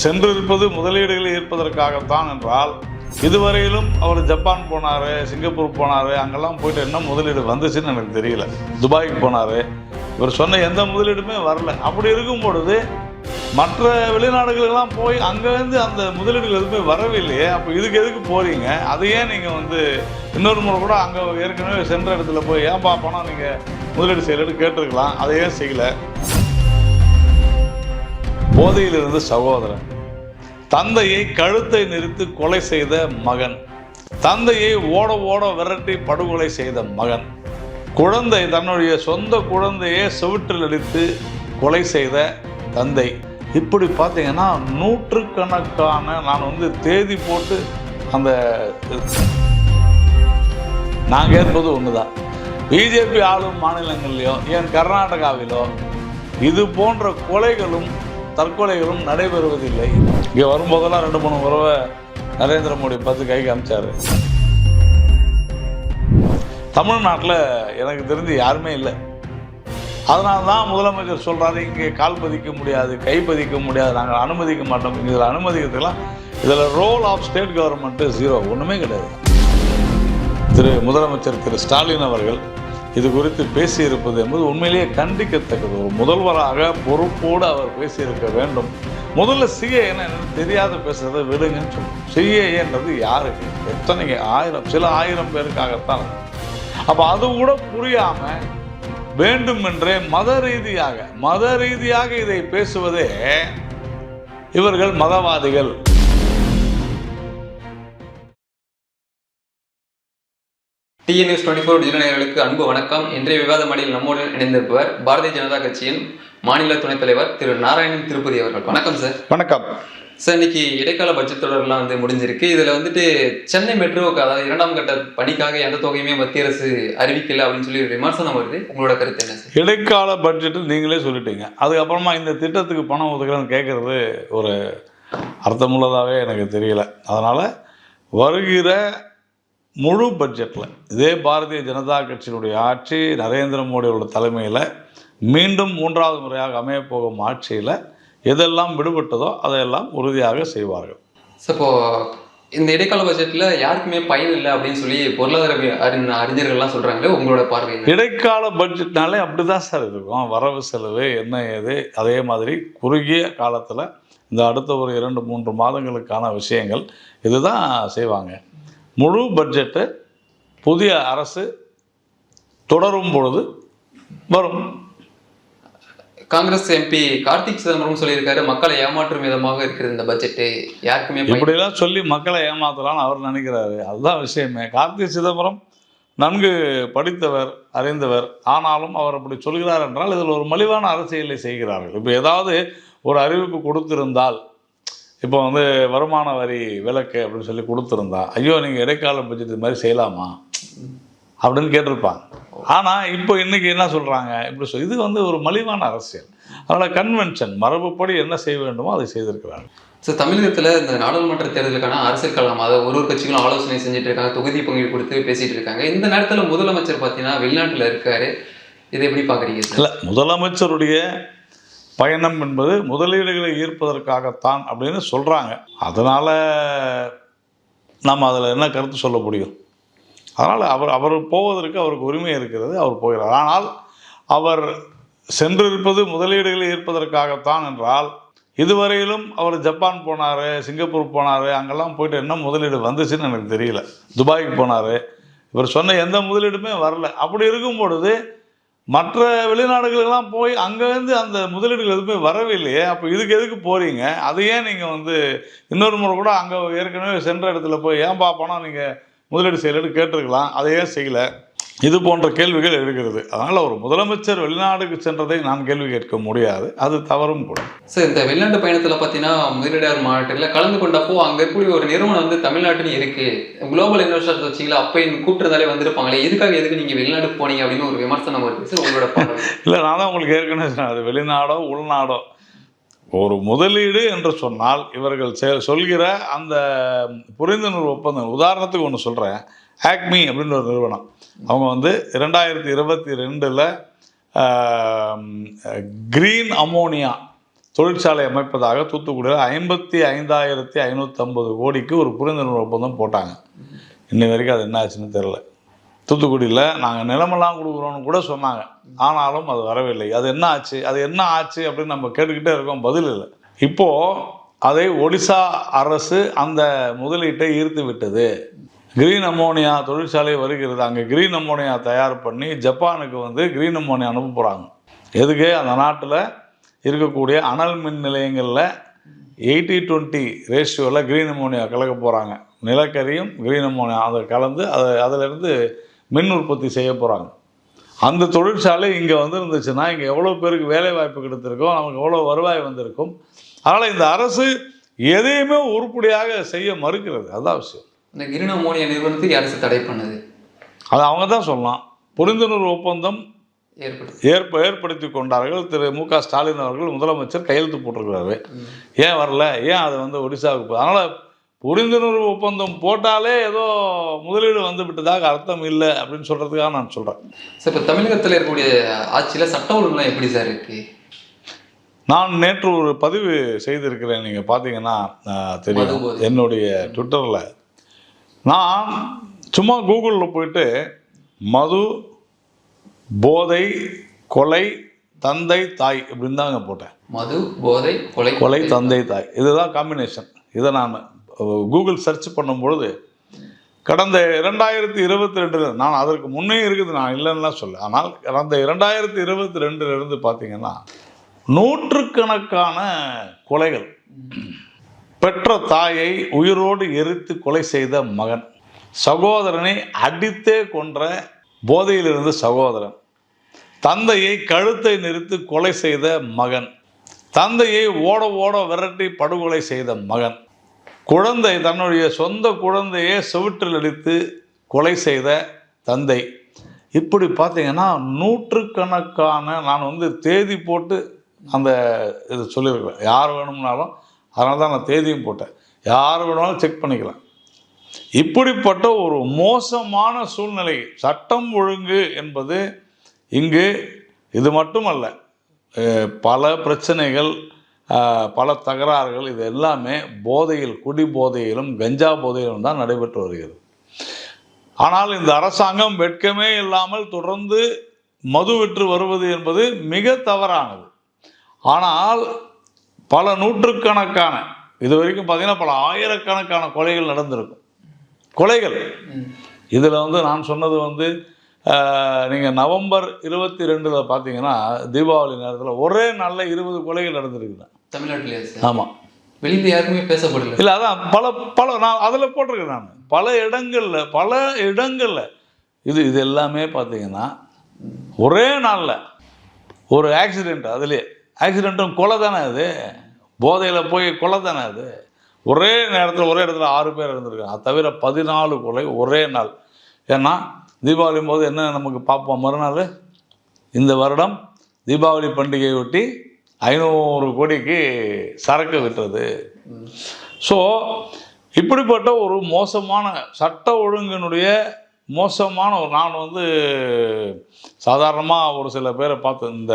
சென்றிருப்பது முதலீடுகளை ஈர்ப்பதற்காகத்தான் என்றால் இதுவரையிலும் அவர் ஜப்பான் போனார் சிங்கப்பூர் போனார் அங்கெல்லாம் போயிட்டு என்ன முதலீடு வந்துச்சுன்னு எனக்கு தெரியல. துபாய்க்கு போனார். இவர் சொன்ன எந்த முதலீடுமே வரல. அப்படி இருக்கும் பொழுது மற்ற வெளிநாடுகளுக்கெல்லாம் போய் அங்கேருந்து அந்த முதலீடுகள் எதுவுமே வரவில்லையே. அப்போ இதுக்கு எதுக்கு போகிறீங்க அதையே நீங்கள் வந்து இன்னொரு முறை கூட அங்கே ஏற்கனவே சென்ற இடத்துல போய் ஏன்பா பணம் நீங்கள் முதலீடு செய்யலன்னு கேட்டிருக்கலாம். அதையே செய்யலை. போதையில் இருந்த சகோதரன். தந்தையை கழுத்தை நிறுத்தி கொலை செய்த மகன். தந்தையை ஓட ஓட விரட்டி படுகொலை செய்த மகன். குழந்தை தன்னுடைய சொந்த குழந்தையை சுவற்றில் அடித்து கொலை செய்த தந்தை. இப்படி பார்த்தீங்கன்னா நூற்றுக்கணக்கான நான் வந்து தேதி போட்டு அந்த நான் கேட்பது ஒன்று தான் பிஜேபி ஆளும் மாநிலங்கள்லையோ ஏன் கர்நாடகாவிலோ இது போன்ற கொலைகளும் தற்கொலைகளும் நடைபெறுவதில்லை. இங்கே வரும்போதெல்லாம் ரெண்டு மூணு தடவை நரேந்திர மோடி பார்த்து கை காமிச்சார். தமிழ்நாட்டில் எனக்கு தெரிஞ்சு யாருமே இல்லை. அதனால தான் முதலமைச்சர் சொல்கிறாரு இங்கே கால் பதிக்க முடியாது கை பதிக்க முடியாது நாங்கள் அனுமதிக்க மாட்டோம். இதில் அனுமதிக்கிறதுக்கெல்லாம் இதில் role of state government zero ஒன்றுமே கிடையாது. திரு முதலமைச்சர் திரு ஸ்டாலின் அவர்கள் இது குறித்து பேசியிருப்பது என்பது உண்மையிலேயே கண்டிக்கத்தக்கது. ஒரு முதல்வராக பொறுப்போடு அவர் பேசியிருக்க வேண்டும். முதல்ல சிஏ என்ன தெரியாத பேசுறதை விடுங்கன்னு சொல்லணும் சிஏஏன்றது யாருக்கு? எத்தனை ஆயிரம் சில ஆயிரம் பேருக்காகத்தான். அப்போ அது கூட புரியாம வேண்டுமென்றே மத ரீதியாக மத ரீதியாக இதை பேசுவதே இவர்கள் மதவாதிகள். டிஎன் நியூஸ் டுவெண்ட்டி ஃபோர் நேயர்களுக்கு அன்பு வணக்கம். இன்றைய விவாத மடியில் நம்மோடு இணைந்திருப்பவர் பாரதிய ஜனதா கட்சியின் மாநில துணைத் தலைவர் திரு நாராயணன் திருப்பதி அவர்கள். வணக்கம் சார் வணக்கம். சார் இன்னைக்கு இடைக்கால பட்ஜெட் தொடர்லாம் வந்து முடிஞ்சிருக்கு. இதுல வந்துட்டு சென்னை மெட்ரோவுக்கு அதாவது இரண்டாம் கட்ட பணிக்காக எந்த தொகையுமே மத்திய அரசு அறிவிக்கல அப்படின்னு சொல்லி விமர்சனம் வருது. உங்களோட கருத்து என்ன சார் இடைக்கால பட்ஜெட்டு நீங்களே சொல்லிட்டீங்க. அதுக்கப்புறமா இந்த திட்டத்துக்கு பணம் ஒதுக்கலன்னு கேட்குறது ஒரு அர்த்தமுள்ளதாகவே எனக்கு தெரியல. அதனால் வருகிற முழு பட்ஜெட்டில் இதே பாரதிய ஜனதா கட்சியினுடைய ஆட்சி நரேந்திர மோடியோட தலைமையில் மீண்டும் மூன்றாவது முறையாக அமையப் போகும் ஆட்சியில் எதெல்லாம் விடுபட்டதோ அதையெல்லாம் உறுதியாக செய்வார்கள். இப்போ இந்த இடைக்கால பட்ஜெட்ல யாருக்குமே பயன் இல்லை அப்படின்னு சொல்லி பொருளாதார அறிஞர்கள்லாம் சொல்றாங்களே உங்களோட பார்வை? இடைக்கால பட்ஜெட்னாலே அப்படி தான் சார் இருக்கும். வரவு செலவு என்ன ஏது அதே மாதிரி குறுகிய காலத்தில் இந்த அடுத்த ஒரு இரண்டு மூன்று மாதங்களுக்கான விஷயங்கள் இதுதான் செய்வாங்க. முழு பட்ஜெட்டு புதிய அரசு தொடரும் பொழுது வரும். காங்கிரஸ் எம்பி கார்த்திக் சிதம்பரம் சொல்லியிருக்காரு மக்களை ஏமாற்றும் விதமாக இருக்கிறது இந்த பட்ஜெட் யாருக்குமே இப்படிலாம் சொல்லி மக்களை ஏமாத்தலாம்னு அவர் நினைக்கிறாரு. அதுதான் விஷயமே. கார்த்தி சிதம்பரம் நன்கு படித்தவர் அறிந்தவர். ஆனாலும் அவர் அப்படி சொல்கிறார் என்றால் இதில் ஒரு மலிவான அரசியலை செய்கிறார்கள். இப்போ ஏதாவது ஒரு அறிவிப்பு கொடுத்திருந்தால் இப்போ வந்து வருமான வரி விலக்கு அப்படின்னு சொல்லி கொடுத்துருந்தா ஐயோ நீங்கள் இடைக்கால பட்ஜெட் இது மாதிரி செய்யலாமா? அப்படின்னு கேட்டிருப்பாங்க. ஆனால் இப்போ இன்னைக்கு என்ன சொல்கிறாங்க இப்படி சொல் இது வந்து ஒரு மலிவான அரசியல். அதனால் கன்வென்ஷன் மரபுப்படி என்ன செய்ய வேண்டுமோ அதை செய்திருக்கிறாங்க ஸோ தமிழகத்துல இந்த நாடாளுமன்ற தேர்தலுக்கான அரசியல் அதை ஒரு ஒரு கட்சிகளும் ஆலோசனை செஞ்சுட்டு இருக்காங்க தொகுதி பங்கில் கொடுத்து பேசிட்டு இருக்காங்க இந்த நேரத்துல முதலமைச்சர் பார்த்தீங்கன்னா வெளிநாட்டுல இருக்காரு. இதை எப்படி பாக்குறீங்க சார்? இல்லை முதலமைச்சருடைய பயணம் என்பது முதலீடுகளை ஈர்ப்பதற்காகத்தான் அப்படின்னு சொல்கிறாங்க அதனால் நம்ம அதில் என்ன கருத்து சொல்ல முடியும்? அதனால் அவர் அவர் போவதற்கு அவருக்கு உரிமை இருக்கிறது அவர் போகிறார். ஆனால் அவர் சென்றிருப்பது முதலீடுகளை ஈர்ப்பதற்காகத்தான் என்றால் இதுவரையிலும் அவர் ஜப்பான் போனார் சிங்கப்பூர் போனார் அங்கெல்லாம் போயிட்டு என்ன முதலீடு வந்துச்சுன்னு எனக்கு தெரியல. துபாய்க்கு போனார். இவர் சொன்ன எந்த முதலீடுமே வரல. அப்படி இருக்கும் பொழுது மற்ற வெளிநாடுகளுக்கெல்லாம் போய் அங்கேருந்து அந்த முதலீடுகள் எதுவுமே வரவில்லையே. அப்போ இதுக்கு எதுக்கு போகிறீங்க அதை ஏன் நீங்கள் வந்து இன்னொரு முறை கூட அங்கே ஏற்கனவே சென்ற இடத்துல போய் ஏன்பா பணம் நீங்கள் முதலீடு செய்யலன்னு கேட்டிருக்கலாம். அதை ஏன் செய்யலை. இது போன்ற கேள்விகள் எழுகிறது. அதனால் ஒரு முதலமைச்சர் வெளிநாடுக்கு சென்றதை நான் கேள்வி கேட்க முடியாது. அது தவறும் கூட. சார் இந்த வெளிநாட்டு பயணத்துல பார்த்தீங்கன்னா முதலீடாளர் மாநாட்டில் கலந்து கொண்டப்போ அங்க இருக்கக்கூடிய ஒரு நிறுவனம் வந்து தமிழ்நாட்டிலும் இருக்கு. குளோபல் இன்வெஸ்டர்ஸ் வச்சிங்களா அப்போ கூப்பிட்டுறதாலே வந்திருப்பாங்களே எதுக்காக எதுக்கு நீங்க வெளிநாட்டுக்கு போனீங்க அப்படின்னு ஒரு விமர்சனம் வருது சார் உங்களோட இல்லை நான் தான் உங்களுக்கு ஏற்கனவே சொன்னேன் அது வெளிநாடோ உள்நாடோ. ஒரு முதலீடு என்று சொன்னால் இவர்கள் செ- சொல்கிற அந்த புரிந்துணர்வு ஒப்பந்தம் உதாரணத்துக்கு ஒன்று சொல்கிறேன் ஆக்மி அப்படின்னு ஒரு நிறுவனம். அவங்க வந்து இரண்டாயிரத்தி இருபத்தி ரெண்டில் க்ரீன் அமோனியா தொழிற்சாலை அமைப்பதாக தூத்துக்குடியில் ஐம்பத்தி ஐந்தாயிரத்தி ஐநூற்றம்பது கோடிக்கு ஒரு புரிந்துணர்வு ஒப்பந்தம் போட்டாங்க. இன்னை வரைக்கும் அது என்ன ஆச்சுன்னு தெரில தூத்துக்குடியில் நாங்கள் நிலமெல்லாம் கொடுக்குறோன்னு கூட சொன்னாங்க. ஆனாலும் அது வரவில்லை. அது என்ன ஆச்சு? அது என்ன ஆச்சு அப்படின்னு நம்ம கேட்டுக்கிட்டே இருக்கோம். பதில் இல்லை. இப்போது அதை ஒடிசா அரசு அந்த முதலீட்டை ஈர்த்து விட்டது. கிரீன் அமோனியா தொழிற்சாலை வருகிறது. அங்கே கிரீன் அமோனியா தயார் பண்ணி ஜப்பானுக்கு வந்து கிரீன் அமோனியா அனுப்ப போகிறாங்க எதுக்கு? அந்த நாட்டில் இருக்கக்கூடிய அனல் மின் நிலையங்களில் எயிட்டி டுவெண்ட்டி ரேஷியோவில் கிரீன் அமோனியா கலக்க போகிறாங்க நிலக்கரியும் கிரீன் அமோனியா அதை கலந்து அதை அதிலிருந்து மின் உற்பத்தி செய்ய போகிறாங்க அந்த தொழிற்சாலை இங்கே வந்துருந்துச்சுன்னா இங்கே எவ்வளோ பேருக்கு வேலை வாய்ப்பு கிடைத்திருக்கும் நமக்கு எவ்வளோ வருவாய் வந்திருக்கும். அதனால் இந்த அரசு எதையுமே உருப்படியாக செய்ய மறுக்கிறது. அதான் விஷயம். இந்த கிரீன் அமோனியா நிறுவனத்துக்கு அரசு தடை பண்ணுது? அது அவங்க தான் சொல்லலாம். புரிந்துணர்வு ஒப்பந்தம் ஏற்ப ஏற்படுத்தி கொண்டார்கள். திரு. மு. க. ஸ்டாலின் அவர்கள் முதலமைச்சர் கையெழுத்து போட்டிருக்கிறாரு. ஏன் வரல? ஏன் அது வந்து ஒடிசாவுக்கு அதனால புரிந்துணர்வு ஒப்பந்தம் போட்டாலே ஏதோ முதலீடு வந்து விட்டதாக அர்த்தம் இல்லை அப்படின்னு சொல்றதுக்காக நான் சொல்றேன். சார் இப்போ தமிழகத்தில் இருக்கக்கூடிய ஆட்சியில் சட்ட ஒழுங்குலாம் எப்படி சார் இருக்கு? நான் நேற்று ஒரு பதிவு செய்திருக்கிறேன். நீங்க பார்த்தீங்கன்னா தெரியும். என்னுடைய ட்விட்டரில் நான் சும்மா கூகுளில் போயிட்டு மது போதை கொலை தந்தை தாய் இப்படின்னு தாங்க போட்டேன். மது போதை கொலை கொலை தந்தை தாய். இதுதான் காம்பினேஷன் இதை நான் கூகுள் சர்ச் பண்ணும்பொழுது கடந்த இரண்டாயிரத்தி இருபத்தி ரெண்டுல நான் அதற்கு முன்னே இருக்குது நான் இல்லைன்னுலாம் சொல்ல ஆனால் கடந்த இரண்டாயிரத்தி இருபத்தி ரெண்டுல இருந்து பார்த்தீங்கன்னா நூற்றுக்கணக்கான கொலைகள். பெற்ற தாயை உயிரோடு எரித்து கொலை செய்த மகன். சகோதரனை அடித்தே கொன்ற போதையில் இருந்த சகோதரன். தந்தையை கழுத்தை நிறுத்து கொலை செய்த மகன். தந்தையை ஓட ஓட விரட்டி படுகொலை செய்த மகன். குழந்தை தன்னுடைய சொந்த குழந்தையை செவிற்றில் அடித்து கொலை செய்த தந்தை. இப்படி பார்த்தீங்கன்னா நூற்றுக்கணக்கான நான் வந்து தேதி போட்டு அந்த இது சொல்லியிருக்கிறேன் யார் வேணும்னாலும் அதனால தான் நான் தேதியும் போட்டேன். யார் வேணாலும் செக் பண்ணிக்கலாம். இப்படிப்பட்ட ஒரு மோசமான சூழ்நிலை சட்டம் ஒழுங்கு என்பது இங்கு இது மட்டுமல்ல பல பிரச்சனைகள் பல தகராறுகள் இது எல்லாமே போதையில் குடி போதையிலும் கஞ்சா போதையிலும் தான் நடைபெற்று வருகிறது. ஆனால் இந்த அரசாங்கம் வெட்கமே இல்லாமல் தொடர்ந்து மது விற்று வருவது என்பது மிக தவறானது. ஆனால் பல நூற்றுக்கணக்கான இது வரைக்கும் பார்த்தீங்கன்னா பல ஆயிரக்கணக்கான கொலைகள் நடந்திருக்கும். கொலைகள். இதில் வந்து நான் சொன்னது வந்து நீங்கள் நவம்பர் இருபத்தி ரெண்டில் பார்த்தீங்கன்னா தீபாவளி நேரத்தில் ஒரே நாளில் இருபது கொலைகள் நடந்திருக்குது. தமிழ்நாட்டிலேயே சார்? ஆமாம் வெளியில யாருக்குமே பேசப்படல. இல்லை அதான் பல பல நான் அதில் போட்டிருக்கேன் நான். பல இடங்களில் பல இடங்களில் இது இது எல்லாமே பார்த்தீங்கன்னா ஒரே நாளில் ஒரு ஆக்சிடெண்ட் அதுலேயே ஆக்சிடெண்ட்டும் கொலை தானே அது? போதையில் போய் கொலை தானே அது? ஒரே நேரத்தில் ஒரே இடத்துல ஆறு பேர் இருந்திருக்காங்க. அது தவிர பதினாலு கொலை ஒரே நாள். ஏன்னா தீபாவளி போது என்ன நமக்கு பார்ப்போம்? மறுநாள் இந்த வருடம் தீபாவளி பண்டிகையொட்டி ஐநூறு கோடிக்கு சரக்கு விட்டுறது ஸோ இப்படிப்பட்ட ஒரு மோசமான சட்ட ஒழுங்கினுடைய மோசமான ஒரு நான் வந்து சாதாரணமாக ஒரு சில பேரை பார்த்து இந்த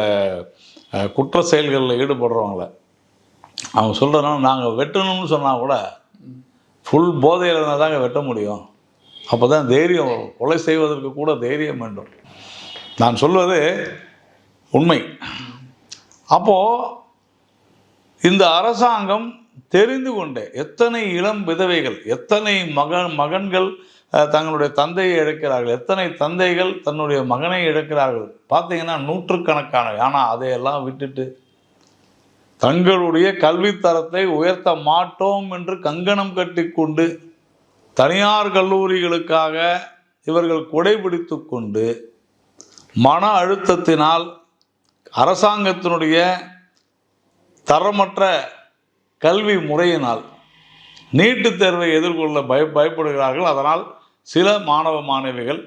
குற்ற செயல்களில் ஈடுபடுறவங்கள. அவங்க சொல்கிறனால நாங்கள் வெட்டணும்னு சொன்னால் கூட ஃபுல் போதையில் இருந்தால் தாங்க வெட்ட முடியும். அப்போ தான் தைரியம் வரும். கொலை செய்வதற்கு கூட தைரியம் வேண்டும். நான் சொல்வது உண்மை. அப்போது இந்த அரசாங்கம் தெரிந்து கொண்டே எத்தனை இளம் விதவைகள் எத்தனை மகன் மகன்கள் தங்களுடைய தந்தையை இழக்கிறார்கள். எத்தனை தந்தைகள் தன்னுடைய மகனை இழக்கிறார்கள்? பார்த்தீங்கன்னா நூற்றுக்கணக்கான ஆனால் அதையெல்லாம் விட்டுட்டு தங்களுடைய கல்வித்தரத்தை உயர்த்த மாட்டோம் என்று கங்கணம் கட்டிக்கொண்டு தனியார் கல்லூரிகளுக்காக இவர்கள் கொடைபிடித்து கொண்டு மன அழுத்தத்தினால் அரசாங்கத்தினுடைய தரமற்ற கல்வி முறையினால் நீட்டுத் தேர்வை எதிர்கொள்ள பய பயப்படுகிறார்கள். அதனால் சில மாணவ மாணவிகள்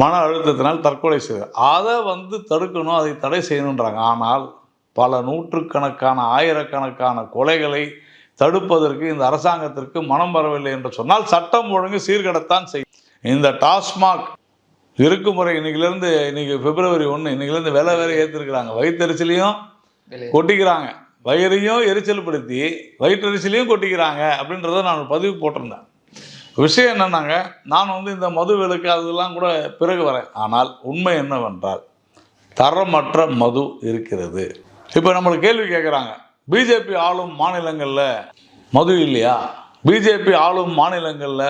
மன அழுத்தத்தினால் தற்கொலை செய்த அதை வந்து தடுக்கணும் அதை தடை செய்யணுன்றாங்க. ஆனால் பல நூற்றுக்கணக்கான ஆயிரக்கணக்கான கொலைகளை தடுப்பதற்கு இந்த அரசாங்கத்திற்கு மனம் வரவில்லை என்று சொன்னால் சட்டம் ஒழுங்கு சீர்கடத்தான் செய்யும். இந்த டாஸ்மாக் இருக்கும் முறை இன்னைக்கிலேருந்து இன்னைக்கு பிப்ரவரி ஒன்று இன்னைக்கிலேருந்து விலை வேற ஏற்றிருக்கிறாங்க வயிற்றுச்சலையும். கொட்டிக்கிறாங்க. வயிறையும் எரிச்சல் படுத்தி வயிற்றெரிச்சலையும் கொட்டிக்கிறாங்க அப்படின்றத நான் பதிவு போட்டிருந்தேன். விஷயம் என்னன்னாங்க நான் வந்து இந்த மது விலக்கு அதெல்லாம் கூட பிறகு வரேன். ஆனால் உண்மை என்னவென்றால் தரமற்ற மது இருக்கிறது. இப்போ நம்மளுக்கு கேள்வி கேட்குறாங்க பிஜேபி ஆளும் மாநிலங்களில் மது இல்லையா? பிஜேபி ஆளும் மாநிலங்களில்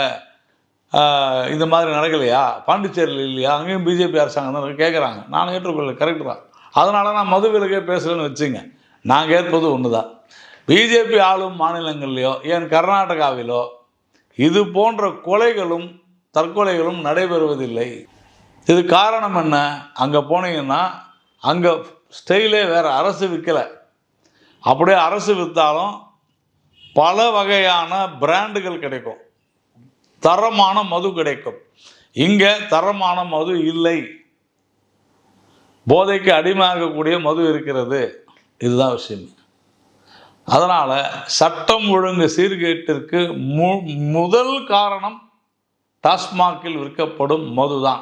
இந்த மாதிரி நடக்கலையா? பாண்டிச்சேரியில் இல்லையா? அங்கேயும் பிஜேபி அரசாங்கம் தான் கேட்குறாங்க நான் ஏற்றுக்கொள்ள கரெக்டு தான். அதனால நான் மது விலக்கே பேசுகிறேன்னு வச்சுங்க. நான் கேட்பது ஒன்று தான் பிஜேபி ஆளும் மாநிலங்கள்லையோ ஏன் கர்நாடகாவிலோ இது போன்ற கொலைகளும் தற்கொலைகளும் நடைபெறுவதில்லை. இது காரணம் என்ன? அங்கே போனீங்கன்னா அங்கே ஸ்டைலே வேறு அரசு விற்கலை அப்படியே அரசு விற்றாலும் பல வகையான பிராண்டுகள் கிடைக்கும். தரமான மது கிடைக்கும். இங்கே தரமான மது இல்லை. போதைக்கு அடிமையாகக்கூடிய மது இருக்கிறது. இதுதான் விஷயம். அதனால் சட்டம் ஒழுங்கு சீர்கேட்டிற்கு மு முதல் காரணம் டாஸ்மாகில் விற்கப்படும் மதுதான்.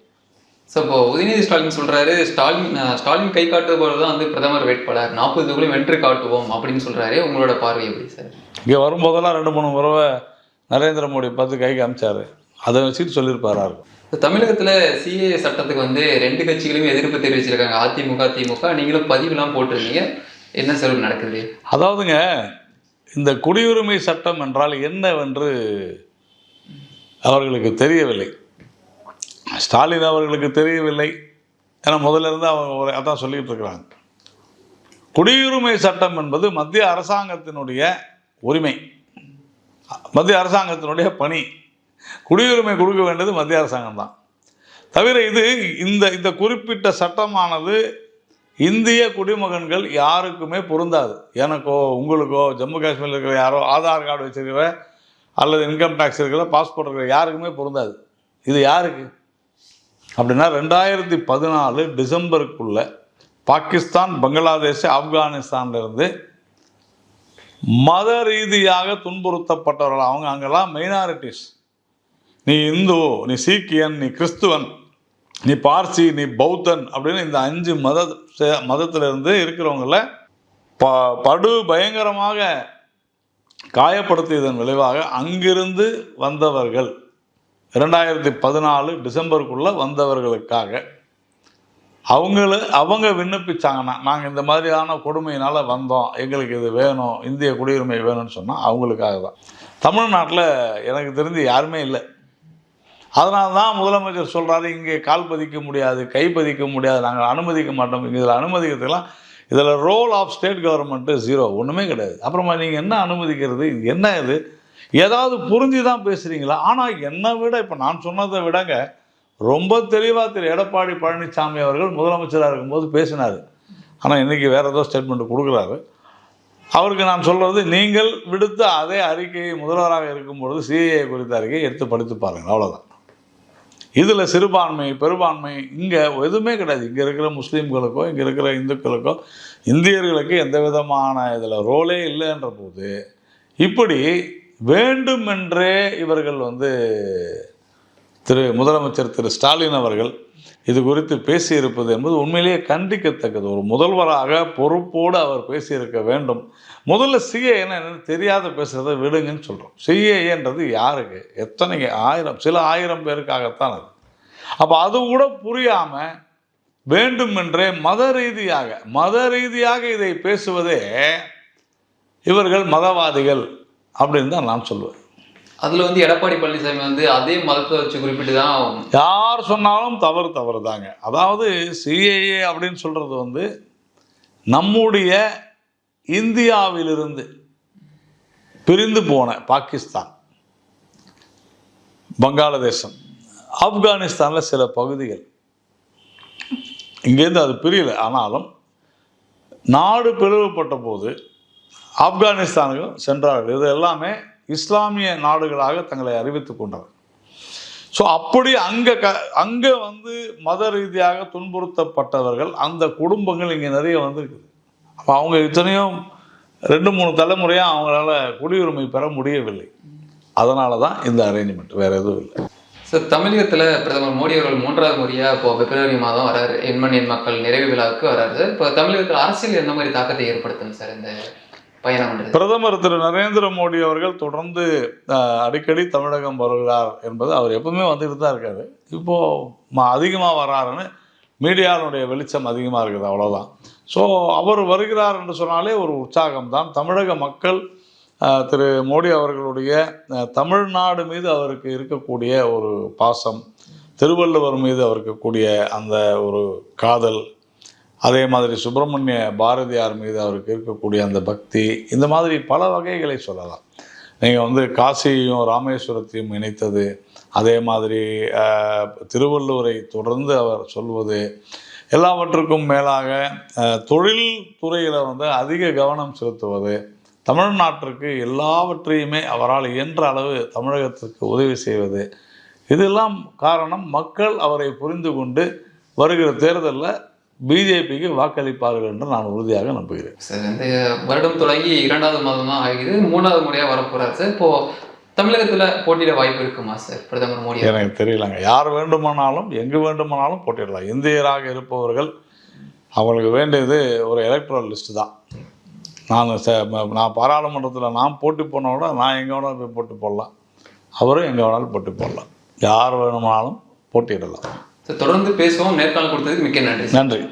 ஸோ இப்போ உதயநிதி ஸ்டாலின் சொல்றாரு ஸ்டாலின் ஸ்டாலின் கை காட்டுவது தான் வந்து பிரதமர் வேட்பாளர். நாற்பது தொகுதியும் வென்று காட்டுவோம் அப்படின்னு சொல்றாரு. உங்களோட பார்வை எப்படி சார் இங்கே வரும்போதெல்லாம் ரெண்டு மூணு முறை நரேந்திர மோடி பார்த்து கை காமிச்சாரு. அதை வச்சுட்டு சொல்லியிருப்பாரா? இருக்கும் தமிழகத்துல சிஏ சட்டத்துக்கு வந்து ரெண்டு கட்சிகளுமே எதிர்ப்பு தெரிவிச்சிருக்காங்க. அதிமுக திமுக. நீங்களும் பதிவுலாம் போட்டிருந்தீங்க. என்ன செலவு நடக்குது? அதாவதுங்க இந்த குடியுரிமை சட்டம் என்றால் என்னவென்று அவர்களுக்கு தெரியவில்லை. ஸ்டாலின் அவர்களுக்கு தெரியவில்லை ஏன்னா முதல்ல இருந்து அவங்க அதான் சொல்லிட்டு இருக்கிறாங்க. குடியுரிமை சட்டம் என்பது மத்திய அரசாங்கத்தினுடைய உரிமை. மத்திய அரசாங்கத்தினுடைய பணி. குடியுரிமை கொடுக்க வேண்டியது மத்திய அரசாங்கம் தான் தவிர இது இந்த இந்த குறிப்பிட்ட சட்டமானது இந்திய குடிமகன்கள் யாருக்குமே பொருந்தாது. எனக்கோ உங்களுக்கோ ஜம்மு காஷ்மீரில் இருக்கிற யாரோ ஆதார் கார்டு வச்சுருக்கிற அல்லது இன்கம் டேக்ஸ் இருக்கிற பாஸ்போர்ட் இருக்கிற யாருக்குமே பொருந்தாது. இது யாருக்கு? அப்படின்னா ரெண்டாயிரத்தி பதினாலு டிசம்பருக்குள்ள பாகிஸ்தான் பங்களாதேஷ் ஆப்கானிஸ்தான்லேருந்து மத ரீதியாக துன்புறுத்தப்பட்டவர்கள். அவங்க அங்கெல்லாம் மைனாரிட்டிஸ் நீ இந்து நீ சீக்கியன் நீ கிறிஸ்துவன் நீ பார்சி நீ பௌத்தன் அப்படின்னு இந்த அஞ்சு மத மதத்திலிருந்து இருக்கிறவங்கள ப படு பயங்கரமாக காயப்படுத்தியதன் விளைவாக அங்கிருந்து வந்தவர்கள் இரண்டாயிரத்தி பதினாலு டிசம்பருக்குள்ளே வந்தவர்களுக்காக அவங்கள அவங்க விண்ணப்பிச்சாங்கன்னா நாங்கள் இந்த மாதிரியான கொடுமையினால் வந்தோம் எங்களுக்கு இது வேணும் இந்திய குடியுரிமை வேணும்னு சொன்னால் அவங்களுக்காக தான் தமிழ்நாட்டில் எனக்கு தெரிஞ்சு யாருமே இல்லை. அதனால தான் முதலமைச்சர் சொல்கிறாரு இங்கே கால் பதிக்க முடியாது கை பதிக்க முடியாது நாங்கள் அனுமதிக்க மாட்டோம். இதில் அனுமதிக்கிறதுக்கெல்லாம் இதில் role of state government zero ஒன்றுமே கிடையாது. அப்புறமா நீங்கள் என்ன அனுமதிக்கிறது? இது என்ன இது? ஏதாவது புரிஞ்சு தான் பேசுகிறீங்களா ஆனால் என்னை விட இப்போ நான் சொன்னதை விடங்க ரொம்ப தெளிவாக திரு. எடப்பாடி பழனிசாமி அவர்கள் முதலமைச்சராக இருக்கும்போது பேசினார். ஆனால் இன்றைக்கி வேறு ஏதோ ஸ்டேட்மெண்ட் கொடுக்குறாரு. அவருக்கு நான் சொல்கிறது நீங்கள் விடுத்த அதே அறிக்கையை முதல்வராக இருக்கும்பொழுது சிஏஏ குறித்த அறிக்கையை எடுத்து படித்து பாருங்கள். அவ்வளோதான் இதில் சிறுபான்மை பெரும்பான்மை இங்கே எதுவுமே கிடையாது. இங்கே இருக்கிற முஸ்லீம்களுக்கோ இங்கே இருக்கிற இந்துக்களுக்கோ இந்தியர்களுக்கு எந்த விதமான இதில் ரோலே இல்லைன்ற போது இப்படி வேண்டுமென்றே இவர்கள் வந்து திரு முதலமைச்சர் திரு ஸ்டாலின் அவர்கள் இது குறித்து பேசியிருப்பது என்பது உண்மையிலேயே கண்டிக்கத்தக்கது. ஒரு முதல்வராக பொறுப்போடு அவர் பேசியிருக்க வேண்டும். முதல்ல சிஏ என்ன தெரியாத பேசுகிறத விடுங்கன்னு சொல்கிறோம் சிஏஏன்றது யாருக்கு? எத்தனை ஆயிரம் சில ஆயிரம் பேருக்காகத்தான் அது. அப்போ அது கூட புரியாமல் வேண்டுமென்றே மத ரீதியாக மத ரீதியாக இதை பேசுவதே இவர்கள் மதவாதிகள் அப்படின்னு தான் நான் சொல்லுவேன் அதுல வந்து எடப்பாடி பழனிசாமி வந்து அதே மதத்தை வச்சு குறிப்பிட்டு தான் யார் சொன்னாலும் தவறு தவறு தாங்க அதாவது சிஏஏ அப்படின்னு சொல்கிறது வந்து நம்முடைய இந்தியாவிலிருந்து பிரிந்து போன பாகிஸ்தான் வங்காளதேசம் ஆப்கானிஸ்தானில் சில பகுதிகள். இங்கேருந்து அது பிரியலை. ஆனாலும் நாடு பிளவுபட்ட போது ஆப்கானிஸ்தானுக்கும் சென்றார்கள். இது எல்லாமே இஸ்லாமிய நாடுகளாக தங்களை அறிவித்துக் கொண்டார் ஸோ அப்படி அங்கே க அங்கே வந்து மத ரீதியாக துன்புறுத்தப்பட்டவர்கள் அந்த குடும்பங்கள் இங்கே நிறைய வந்துருக்குது. அப்போ அவங்க இத்தனையும் ரெண்டு மூணு தலைமுறையாக அவங்களால குடியுரிமை பெற முடியவில்லை. அதனால தான் இந்த அரேஞ்ச்மெண்ட் வேறு எதுவும் இல்லை. சார் தமிழகத்தில் பிரதமர் மோடி அவர்கள் மூன்றாவது முறையாக இப்போ பிப்ரவரி மாதம் வராரு. எண்மண் எண் மக்கள் நிறைவு விழாவுக்கு வராரு. இப்போ தமிழகத்தில் அரசியல் எந்த மாதிரி தாக்கத்தை ஏற்படுத்துங்க சார் இந்த பயணம் பிரதமர் திரு நரேந்திர மோடி அவர்கள் தொடர்ந்து அடிக்கடி தமிழகம் வருகிறார் என்பது அவர் எப்பவுமே வந்துட்டு தான் இருக்காரு. இப்போ அதிகமாக வர்றாருன்னு மீடியாவினுடைய வெளிச்சம் அதிகமாக இருக்குது அவ்வளோதான் ஸோ அவர் வருகிறார் என்று சொன்னாலே ஒரு உற்சாகம் தான் தமிழக மக்கள் திரு மோடி அவர்களுடைய தமிழ்நாடு மீது அவருக்கு இருக்கக்கூடிய ஒரு பாசம் திருவள்ளுவர் மீது அவருக்கு கூடிய அந்த ஒரு காதல் அதே மாதிரி சுப்பிரமணிய பாரதியார் மீது அவருக்கு இருக்கக்கூடிய அந்த பக்தி இந்த மாதிரி பல வகைகளை சொல்லலாம். நீங்கள் வந்து காசியையும் ராமேஸ்வரத்தையும் இணைத்தது அதே மாதிரி திருவள்ளுவரை தொடர்ந்து அவர் சொல்வது எல்லாவற்றுக்கும் மேலாக தொழில் துறையில் வந்து அதிக கவனம் செலுத்துவது தமிழ்நாட்டிற்கு எல்லாவற்றையுமே அவரால் இயன்ற அளவு தமிழகத்திற்கு உதவி செய்வது இதெல்லாம் காரணம் மக்கள் அவரை புரிந்து கொண்டு வருகிற தேர்தலில் பிஜேபிக்கு வாக்களிப்பார்கள் என்று நான் உறுதியாக நம்புகிறேன். சார் இந்த வருடம் தொடங்கி இரண்டாவது மாதம் தான் ஆகுது மூணாவது முறையா வரப்போறாரு சார். இப்போ தமிழகத்துல போட்டியிட வாய்ப்பு இருக்குமா சார் பிரதமர் மோடி? எனக்கு தெரியலங்க. யார் வேண்டுமானாலும் எங்கு வேண்டுமானாலும் போட்டியிடலாம். இந்தியராக இருப்பவர்கள் அவங்களுக்கு வேண்டியது ஒரு எலக்ட்ரல் லிஸ்ட் தான். நான் நான் பாராளுமன்றத்தில் நான் போட்டி போன விட நான் எங்கே வேணாலும் போய் போட்டி போடலாம். அவரும் எங்கே வேணாலும் போட்டி போடலாம். யார் வேணுமானாலும் போட்டியிடலாம். தொடர்ந்து பேசுவோம். நேர்காணல் கொடுத்ததுக்கு மிக்க நன்றி. நன்றி.